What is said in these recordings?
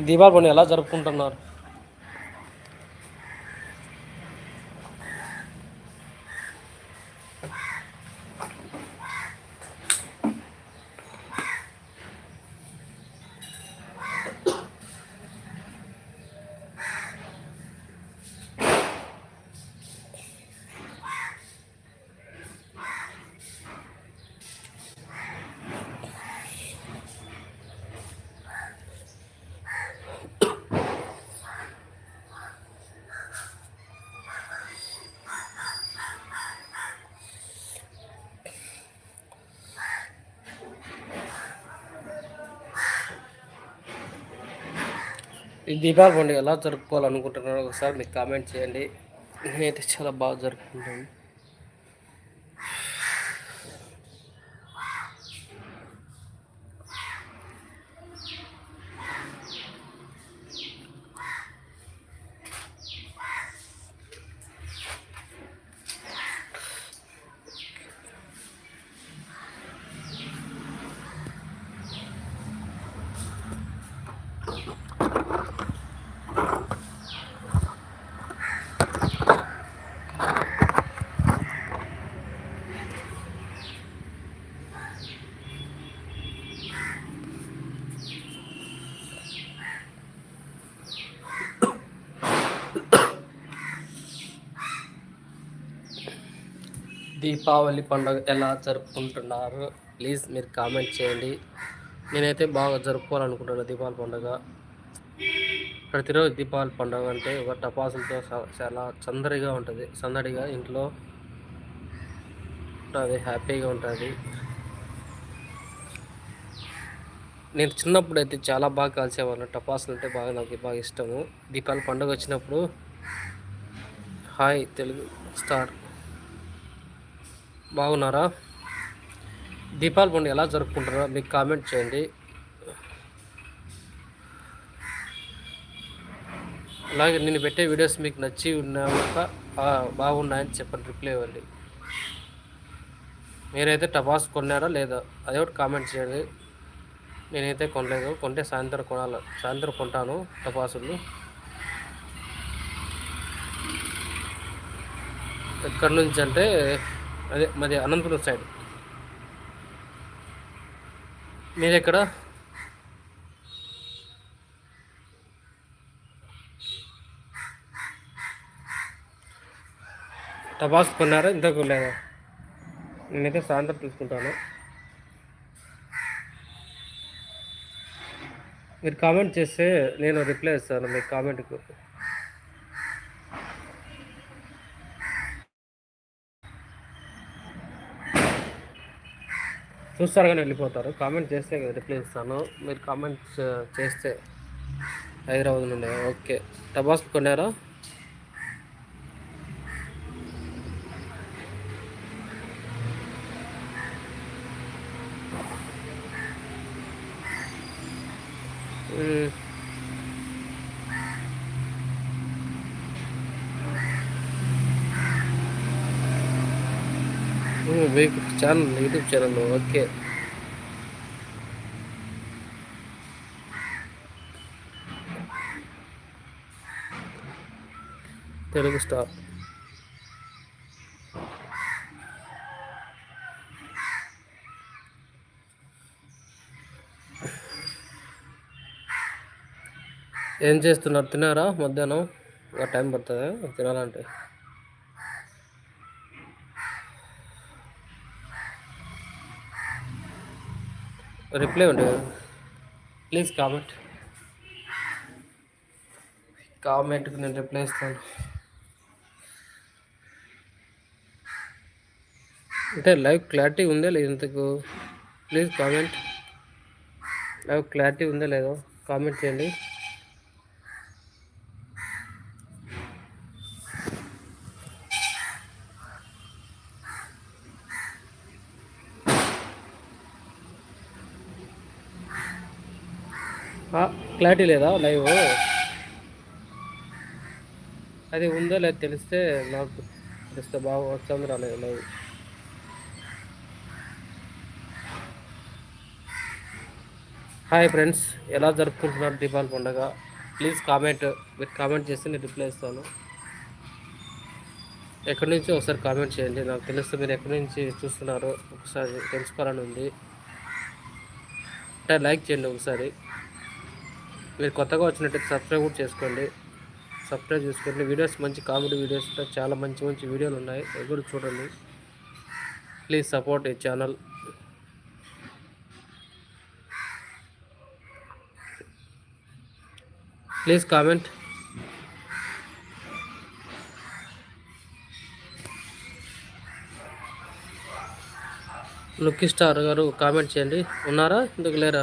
దీపావళి ఎలా జరుపుకుంటున్నారు? ఈ దీపావళి పండుగ ఎలా జరుపుకోవాలనుకుంటున్నారో ఒకసారి మీకు కామెంట్ చేయండి. నేనైతే చాలా బాగా జరుపుకుంటాను. దీపావళి పండుగ ఎలా జరుపుకుంటున్నారు? ప్లీజ్ మీరు కామెంట్ చేయండి. నేనైతే బాగా జరుపుకోవాలనుకుంటున్నాను దీపావళి పండుగ. ప్రతిరోజు దీపావళి పండుగ అంటే ఒక టపాసులతో చాలా సందడిగా ఉంటుంది. సందడిగా ఇంట్లో ఉంటుంది హ్యాపీగా ఉంటుంది. నేను చిన్నప్పుడు అయితే చాలా బాగా కాల్చేవాళ్ళం టపాసులు అంటే బాగా నాకు బాగా ఇష్టము. దీపావళి పండుగ వచ్చినప్పుడు హాయ్ తెలుగు స్టార్ బాగున్నారా? దీపావళి పండుగ ఎలా జరుపుకుంటారో మీకు కామెంట్ చేయండి. అలాగే నేను పెట్టే వీడియోస్ మీకు నచ్చి ఉన్నాక బాగున్నాయని చెప్పండి రిప్లై ఇవ్వండి. మీరైతే టపాస్ కొన్నారా లేదా? అదే ఒకటి కామెంట్ చేయండి. నేనైతే కొనలేదు. కొంటే సాయంత్రం కొనాలి సాయంత్రం కొంటాను టపాసులు. ఎక్కడి నుంచి అంటే అదే మాది అనంతపురం సైడ్ మీరు ఎక్కడ టపాస్ కొన్నారా? ఇంతకు లేదా నేనైతే సాయంత్రం తీసుకుంటాను. మీరు కామెంట్ చేస్తే నేను రిప్లై ఇస్తాను మీ కామెంట్కు చూస్తారు వెళ్ళిపోతారు. కామెంట్ చేస్తే కదా రిప్లై ఇస్తాను. మీరు కామెంట్ uh, చేస్తే హైదరాబాద్ నుండి. ఓకే టబాస్ కొన్నారా? మ్మ్. మీకు channel YouTube channel okay Telugu star. ఏం చేస్తున్నారు? తిన్నారా మధ్యాహ్నం? ఇంకా టైం పడుతుంది? తినాలంటే. రిప్లై ఉండే ప్లీజ్ కామెంట్. కామెంట్కి నేను రిప్లై ఇస్తాను. అంటే లైవ్ క్లారిటీ ఉందా లేదు ఇంతకు? Please comment. లైవ్ క్లారిటీ ఉందా లేదో కామెంట్ చేయండి. క్లారిటీ లేదా లైవ్? అది ఉందో లేదో తెలిస్తే నాకు తెలిస్తే బాగా వచ్చాము రాలేదు లైవ్. హాయ్ ఫ్రెండ్స్ ఎలా జరుపుకుంటున్నారు దీపావళి పండుగ? ప్లీజ్ కామెంట్ మీరు కామెంట్ చేస్తే నేను రిప్లై ఇస్తాను. ఎక్కడి నుంచి ఒకసారి కామెంట్ చేయండి. నాకు తెలుస్తుంది మీరు ఎక్కడి నుంచి చూస్తున్నారో ఒకసారి తెలుసుకోవాలని ఉంది. అంటే లైక్ చేయండి ఒకసారి. మీరు కొత్తగా వచ్చినట్టయితే సబ్స్క్రైబ్ కూడా చేసుకోండి. సబ్స్క్రైబ్ చేసుకోండి. వీడియోస్ మంచి కామెడీ వీడియోస్ చాలా మంచి మంచి వీడియోలు ఉన్నాయి. అవి కూడా చూడండి. ప్లీజ్ సపోర్ట్ ఈ channel. Please comment lucky star garu comment చేయండి. ఉన్నారా? ఎందుకు లేరా?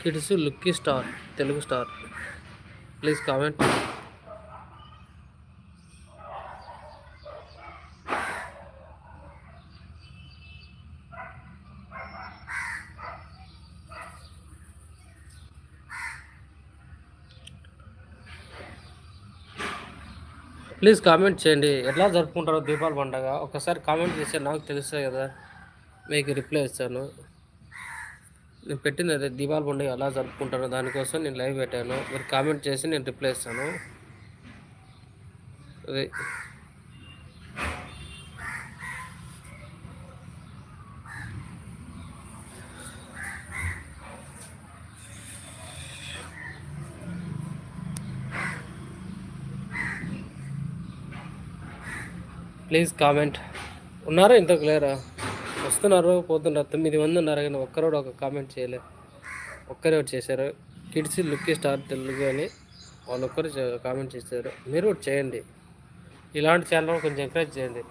Kids lucky star Telugu star please comment please comment చేయండి. ఎట్లా జరుపుకుంటారో దీపావళి పండగ? ఒకసారి కామెంట్ చేస్తే నాకు తెలుస్తుంది కదా. మీకు రిప్లై ఇస్తాను. నేను పెట్టింది అదే దీపావళి పండుగ ఎలా జరుపుకుంటారో దానికోసం నేను లైవ్ పెట్టాను. మీరు కామెంట్ చేసి నేను రిప్లై ఇస్తాను. అదే. Please comment. ఉన్నారా? ఇంతకు లేరా? వస్తున్నారు పోతున్నారు. తొమ్మిది మంది ఉన్నారు కానీ ఒక్కరు ఒక కామెంట్ చేయలేదు ఒక్కరే ఒకటి చేశారు. కిడ్స్ లుక్ స్టార్ తెలుగు అని వాళ్ళు ఒక్కరు కామెంట్ చేశారు. మీరు ఒకటి చేయండి. ఇలాంటి ఛానల్ కొంచెం ఎంకరేజ్ చేయండి.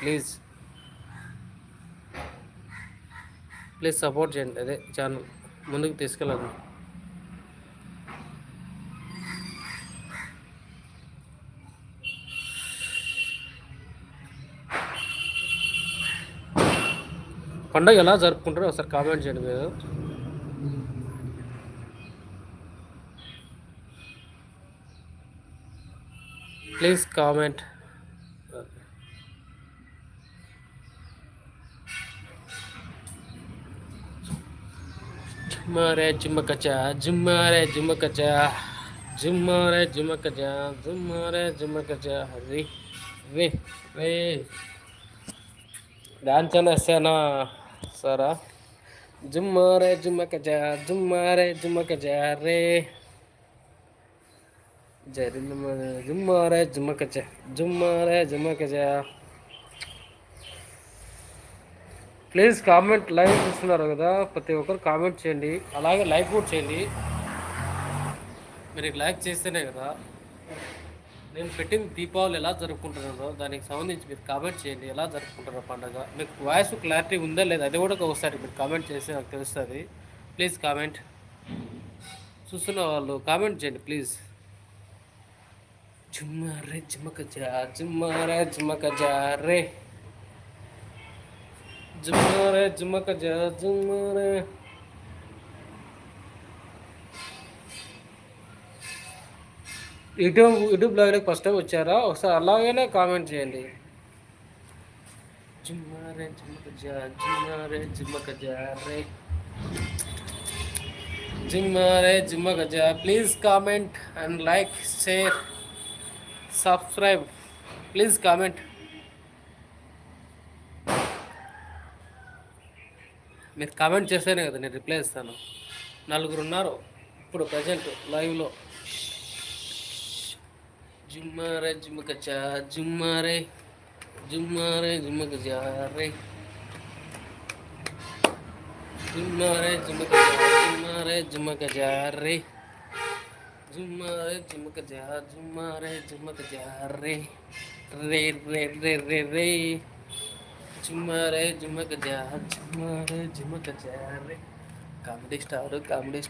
ప్లీజ్. ప్లీజ్ సపోర్ట్ చేయండి. అదే ఛానల్. ముందుకు తీసుకెళ్ళండి. పండగ ఎలా జరుపుకుంటారో ఒకసారి కామెంట్ చేయండి మీరు. Please comment. జుమ్మారే జుమ్మకచా జుమ్మారే జుమ్మకచా జుమ్మారే జుమ్మకచా జుమ్మారే జుమ్మకచా రే రే రే. డాన్స్ అనేసానా సరా? జుమ్మారే జుమ్మకచా జుమ్మారే జుమ్మకచా రే జరిమ జుమ్మారే జుమ్మకచా జుమ్మారే జుమ్మకచా ప్లీజ్ కామెంట్ లైవ్ చూస్తున్నారు కదా ప్రతి ఒక్కరు కామెంట్ చేయండి అలాగే లైక్ కూడా చేయండి. మీరు లైక్ చేస్తేనే కదా. నేను పెట్టిన దీపావళి ఎలా జరుపుకుంటున్నారో దానికి సంబంధించి మీరు కామెంట్ చేయండి. ఎలా జరుపుకుంటారో పండుగ? మీకు వాయిస్ క్లారిటీ ఉందా లేదా? అది కూడా ఒకసారి మీరు కామెంట్ చేస్తే నాకు తెలుస్తుంది. ప్లీజ్ కామెంట్ చూస్తున్న వాళ్ళు కామెంట్ చేయండి ప్లీజ్ జుమ్మారే జుమక జా జుమ్మారే జుమక జా రే. జుమ్మారే జుమ్మక జా జుమ్మారే యూట్యూబ్ యూట్యూబ్ లైవ్లోకి ఫస్ట్ టైం వచ్చారా? ఒకసారి అలాగనే కామెంట్ చేయండి. జా జిమ్మారే జిమ్మక జా please comment and like share subscribe please comment మీరు కామెంట్ చేస్తేనే కదా నేను రిప్లై ఇస్తాను. నలుగురు ఉన్నారు. ఇప్పుడు ప్రజెంట్ లైవ్లో జుమ్మారే జుమ్మక చా జుమ్మారే జుమ్మారే జుమ్మక జా రే జుమ్మారే జుమ్మక జా జుమ్మారే జుమ్మక జా రే జుమ్మారే జుమ్మక జా జుమ్మారే జుమ్మక జా రే రే రే రే రే రే జుమ్మారే జుమ్మక జా జుమ్మారే జుమ్మక జా రే కామెడీ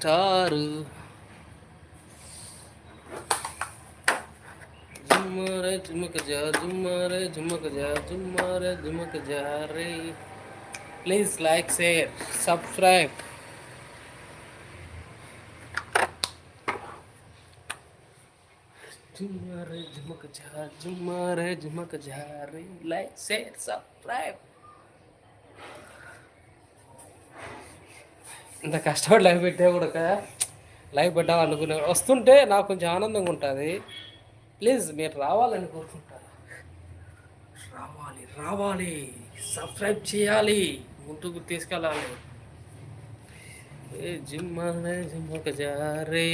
झुमा रे झुमक जा झुमा रे झुमक जा झुमा रे झुमक जा रे। ప్లీజ్ లైక్ షేర్ సబ్స్క్రైబ్ झुमा रे झुमक जा జుమ్మా రే झुमक जा रे। लाइक शेयर सब्सक्राइब ఇంత కష్టపడి లైవ్ పెట్టే కూడా లైవ్ పెట్టామనుకున్నాను వస్తుంటే నాకు కొంచెం ఆనందంగా ఉంటుంది. ప్లీజ్ మీరు రావాలని కోరుకుంటాను రావాలి రావాలి సబ్స్క్రైబ్ చేయాలి ముందుకు తీసుకెళ్ళాలి ఏ జిమ్మానే జిమ్మక జారే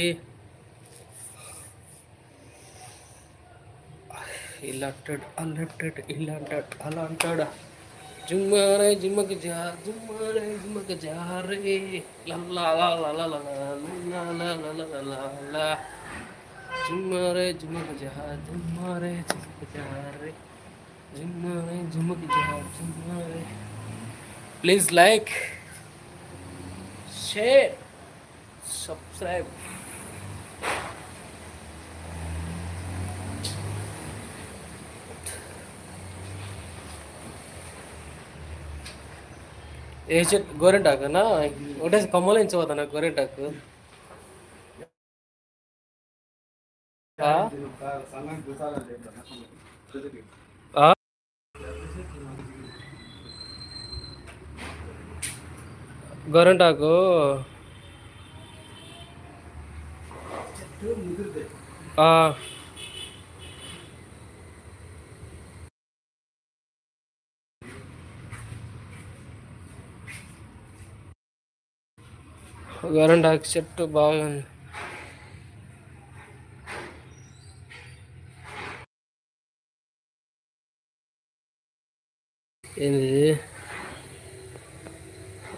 ఇలా అంటాడు అలా అంటాడు ఇలా అంటాడు అలా అంటాడా జుమ్మారే జిమ్మకి జా జుమ్మారే జిమ్మకి జారే లల్లా లల్లా లల్లా లల్లా లల్లా లల్లా झुमरे, झुमक जहा झुमरे, झुमक जहा रे। झुमरे, झुमक जहा झुमरे। प्लीज़ लाइक शेयर सब्सक्राइब ये गोरेंटाक ना? वोटे कमल కొమ్మలు ఎంచవద్దా గొరంటాకు? ఆ, చెట్టు బాగుంది. ఏంది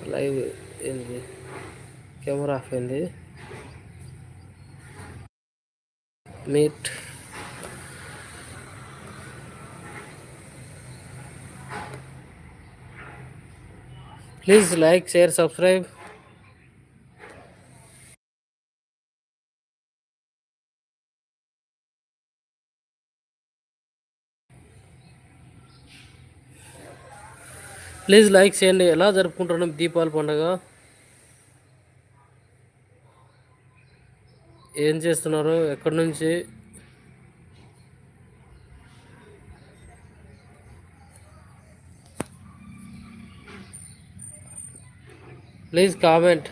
లైవ్ ఏంది కెమెరా ఆఫ్ అయింది meet please like share subscribe please like చేయండి. ఎలా జరుపుకుంటున్నాం దీపావళి పండుగ? ఏం చేస్తున్నారు? ఎక్కడి నుంచి? Please comment.